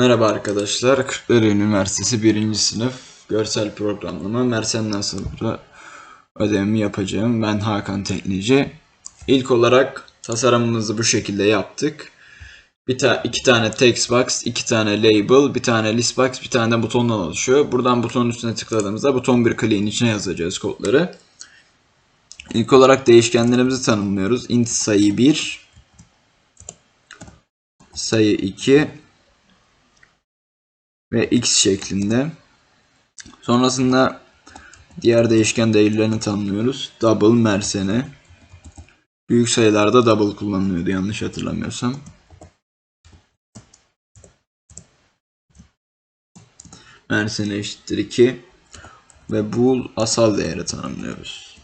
Merhaba arkadaşlar. Kırklareli Üniversitesi 1. sınıf görsel programlama Mersen nasıl ödevimi yapacağım. Ben Hakan Teknici. İlk olarak tasarımımızı bu şekilde yaptık. Bir ta iki tane text box, iki tane label, bir tane list box, bir tane de butondan oluşuyor. Buradan butonun üstüne tıkladığımızda buton bir kliğin içine yazacağız kodları. İlk olarak değişkenlerimizi tanımlıyoruz. int sayı 1, sayı 2 ve x şeklinde. Sonrasında diğer değişken değerlerini tanımlıyoruz. Double mersene. Büyük sayılarda double kullanılıyordu yanlış hatırlamıyorsam. Mersene eşittir 2 ve bool asal değeri tanımlıyoruz.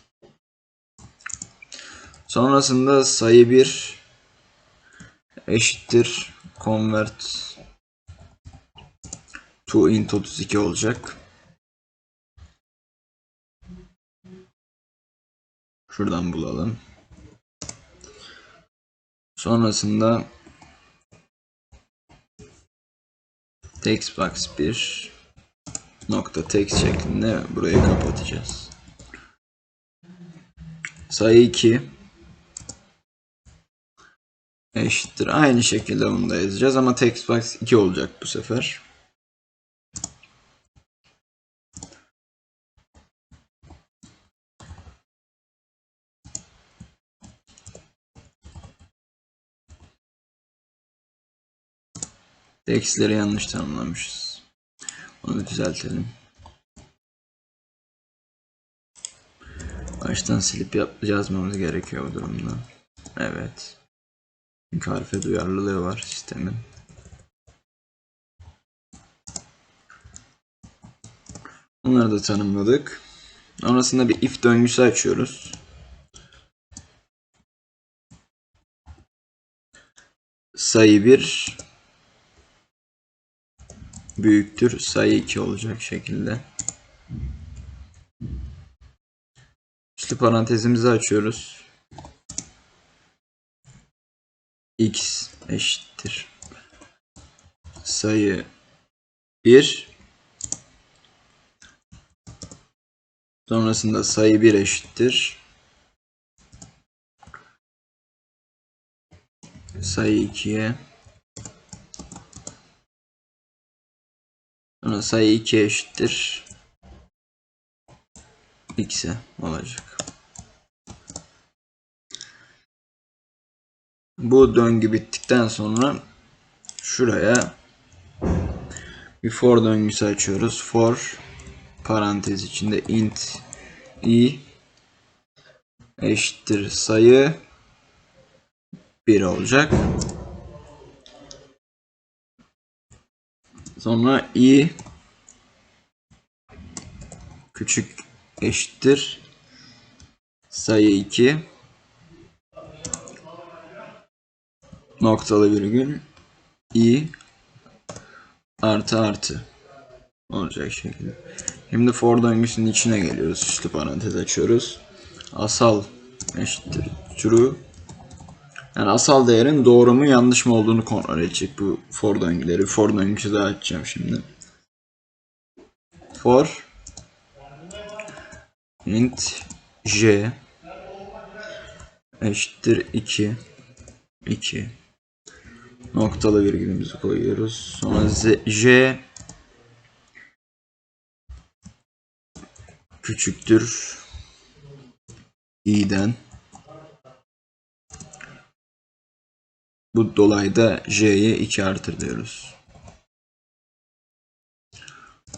Sonrasında sayı 1 eşittir convert to int 32 olacak. Şuradan bulalım. Sonrasında textbox 1 nokta text şeklinde burayı kapatacağız. Sayı 2 eşittir. Aynı şekilde bunu da yazacağız ama textbox 2 olacak bu sefer. X'leri yanlış tanımlamışız. Onu bir düzeltelim. Baştan silip yazmamız gerekiyor bu durumda. Evet. Çünkü harfe duyarlılığı var sistemin. Bunları da tanımladık. Sonrasında bir if döngüsü açıyoruz. Sayı 1 büyüktür. Sayı 2 olacak şekilde. Üslü parantezimizi açıyoruz. x eşittir. Sayı 1 sonrasında sayı 1 eşittir. Sayı 2'ye Sonra sayı 2 eşittir x'e olacak. Bu döngü bittikten sonra şuraya bir for döngüsü açıyoruz. For parantez içinde int i eşittir sayı 1 olacak. Sonra i küçük eşittir sayı 2 noktalı virgül i artı artı olacak şekilde. Şimdi for döngüsünün içine geliyoruz. Üslü parantez açıyoruz. Asal eşittir true yani asal değerin doğru mu yanlış mı olduğunu kontrol edecek bu for döngüleri. For döngüsü daha açacağım şimdi. For int j eşittir 2 2 noktalı virgülümüzü koyuyoruz. Sonra z, j küçüktür i'den Bu dolayda j'ye 2 artır diyoruz.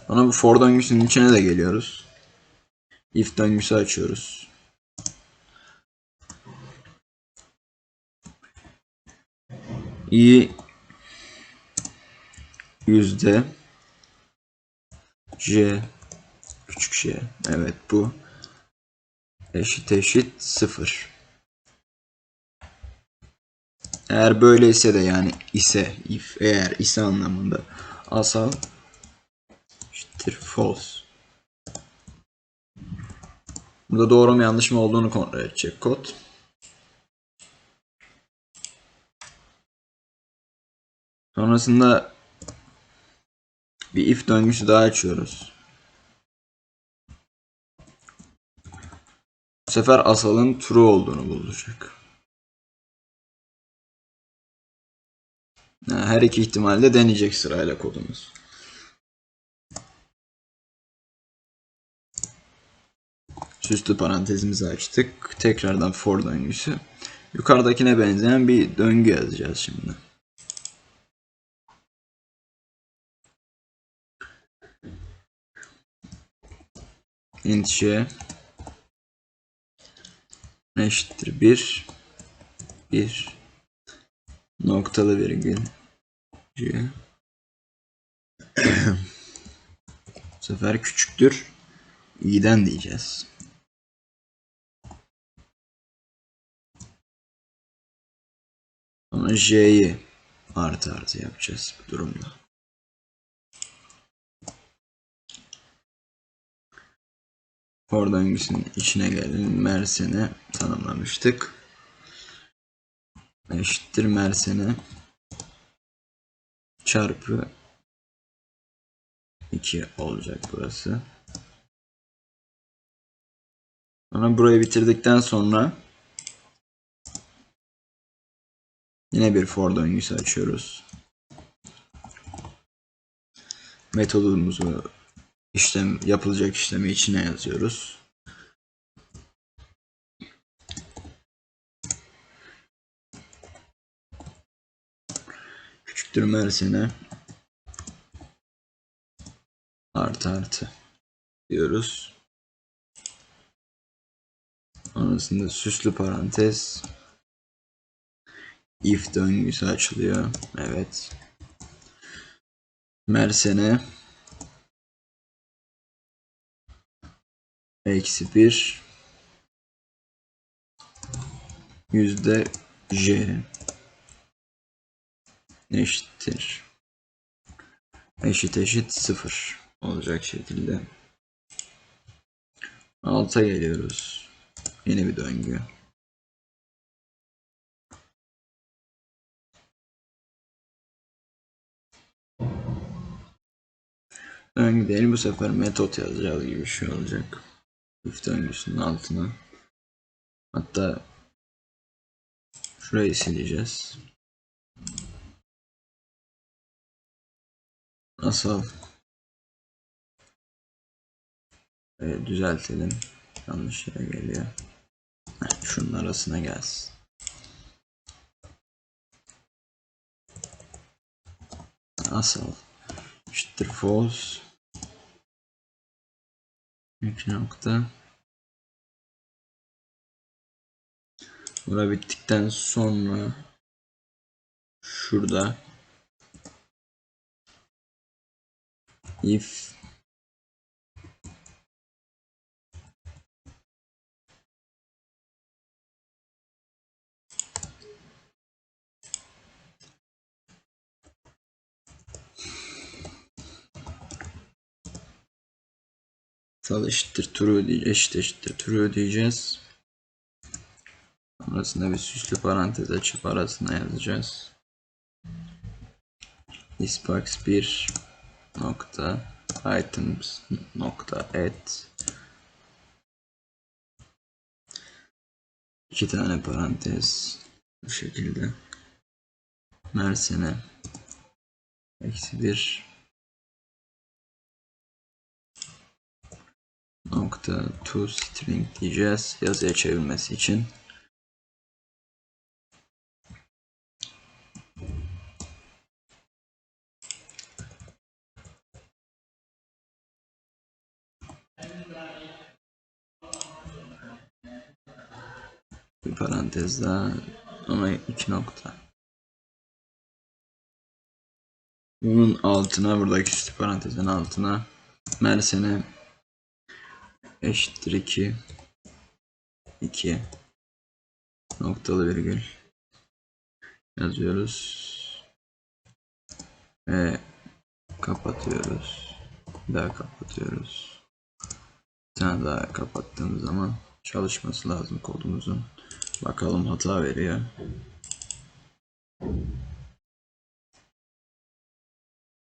Sonra bu for döngüsünün içine de geliyoruz. If döngüsü açıyoruz. i yüzde j küçük j evet bu eşit eşit sıfır. Eğer böyleyse de yani ise if eğer ise anlamında asal eşittir false. Burada doğru mu yanlış mı olduğunu kontrol edecek kod. Sonrasında Bir if döngüsü daha açıyoruz. Bu sefer asalın true olduğunu bulacak. Her iki ihtimalde deneyecek sırayla kodumuz. Süslü parantezimizi açtık. Tekrardan for döngüsü. Yukarıdakine benzeyen bir döngü yazacağız şimdi. int j eşittir 1 1 noktalı virgül c bu sefer küçüktür i'den diyeceğiz. Sonra j'yi artı artı yapacağız bu durumda. For döngüsünün içine gelelim. Mersen'i tanımlamıştık. Eşittir Mersen'i çarpı 2 olacak burası. Sonra burayı bitirdikten sonra yine bir for döngüsü açıyoruz. Metodumuzu işlem yapılacak işlemi içine yazıyoruz. Küçüktür Mersin'e artı artı diyoruz. Sonrasında süslü parantez if döngüsü açılıyor. Evet. Mersen'e eksi bir yüzde j eşittir. Eşit eşit sıfır olacak şekilde. Alta geliyoruz. Yeni bir döngü. Döngü değil bu sefer metot yazacağız gibi bir şey olacak. İf döngüsünün altına. Hatta şurayı sileceğiz Nasıl? Ee, düzeltelim. Yanlış yere geliyor. Heh, şunun arasına gelsin. Asal eşittir false. İki nokta. Bura bittikten sonra şurada if Sal eşittir true diye eşit eşittir true diyeceğiz. Sonrasında bir süslü parantez açıp arasına yazacağız. Isbox 1 nokta. İtems. Nokta. Add iki tane parantez bu şekilde. Mersin'e eksi bir. Nokta. To string diyeceğiz. Yazıya çevirmesi için bir parantez daha. Ama iki nokta. Bunun altına buradaki üstü parantezin altına Mersin'e eşittir 2 2 noktalı virgül. Yazıyoruz. Ve kapatıyoruz. Daha kapatıyoruz. Bir tane daha kapattığımız zaman çalışması lazım kodumuzun Bakalım hata veriyor.